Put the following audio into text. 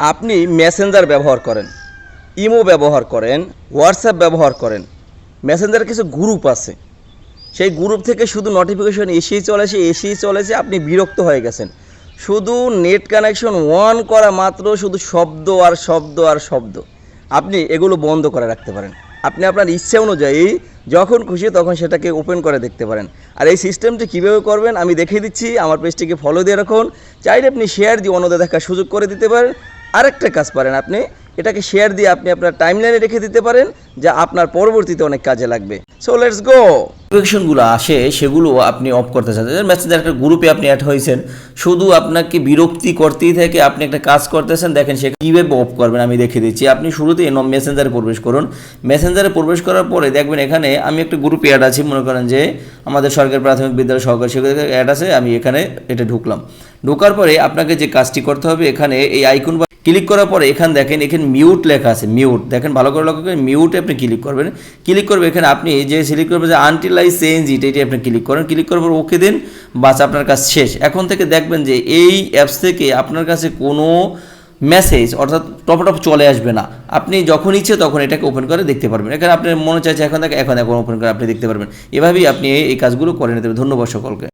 আপনি মেসেঞ্জার ব্যবহার করেন, ইমো ব্যবহার করেন, হোয়াটসঅ্যাপ ব্যবহার করেন মেসেঞ্জারের কিছু গ্রুপ আছে। সেই গ্রুপ থেকে শুধু নোটিফিকেশন এসেই চলেছে এসেই চলেছে আপনি বিরক্ত হয়ে গেছেন। শুধু নেট কানেকশন অন করা মাত্র, শুধু শব্দ আর শব্দ আর শব্দ। আপনি এগুলো বন্ধ করে রাখতে পারেন। আপনি আপনার ইচ্ছে অনুযায়ী যখন খুশি তখন সেটাকে ওপেন করে দেখতে পারেন। আর এই সিস্টেমটি কীভাবে করবেন আমি দেখিয়ে দিচ্ছি। আমার পেজটিকে ফলো দিয়ে রাখুন। চাইলে আপনি শেয়ার দিয়ে অন্যদের দেখার সুযোগ করে দিতে পারেন। আরেকটা কাজ পারেন আপনি, এটাকে শেয়ার দিয়ে আপনি আপনার টাইমলাইনে রেখে দিতে পারেন, যা আপনার পরবর্তীতে অনেক কাজে লাগবে। সো লেটস গো নোটিফিকেশনগুলো আসে, সেগুলো আপনি অফ করতে চাচ্ছেন মেসেঞ্জার একটা গ্রুপে আপনি অ্যাড হয়েছেন, শুধু আপনাকে বিরক্তি করতেই থেকে আপনি একটা কাজ করতেছেন, দেখেন সে কীভাবে অফ করবেন, আমি দেখে দিচ্ছি। আপনি শুরুতেই মেসেঞ্জারে প্রবেশ করুন। মেসেঞ্জারে প্রবেশ করার পরে দেখবেন এখানে আমি একটা গ্রুপে অ্যাড আছি, মনে করেন যে আমাদের সরকারি প্রাথমিক বিদ্যালয় সহকারী শিক্ষক অ্যাড আছে, আমি এখানে এটা ঢুকলাম। ঢোকার পরে আপনাকে যে কাজটি করতে হবে, এখানে এই আইকন ক্লিক করার পরে এখানে দেখেন, এখানে মিউট লেখা আছে মিউট দেখেন, ভালো করে লক্ষ্য করেন মিউটে আপনি ক্লিক করবেন। ক্লিক করবে এখানে আপনি যে সিলেক্ট করবেন যে আনটিল আই চেঞ্জ ইট এটি আপনি ক্লিক করেন। ক্লিক করার পর ওকে দিন, বাস আপনার কাজ শেষ। এখন থেকে দেখবেন যে এই অ্যাপস থেকে আপনার কাছে কোনো মেসেজ অর্থাৎ টপ টপ চলে আসবে না। আপনি যখন ইচ্ছে তখন এটাকে ওপেন করে দেখতে পারবেন। এখানে আপনার মনে চাইছে, এখন থেকে এখন এখন ওপেন করে আপনি দেখতে পারবেন। এভাবেই আপনি এই কাজগুলো করে নিতে পারবেন। ধন্যবাদ সকলকে।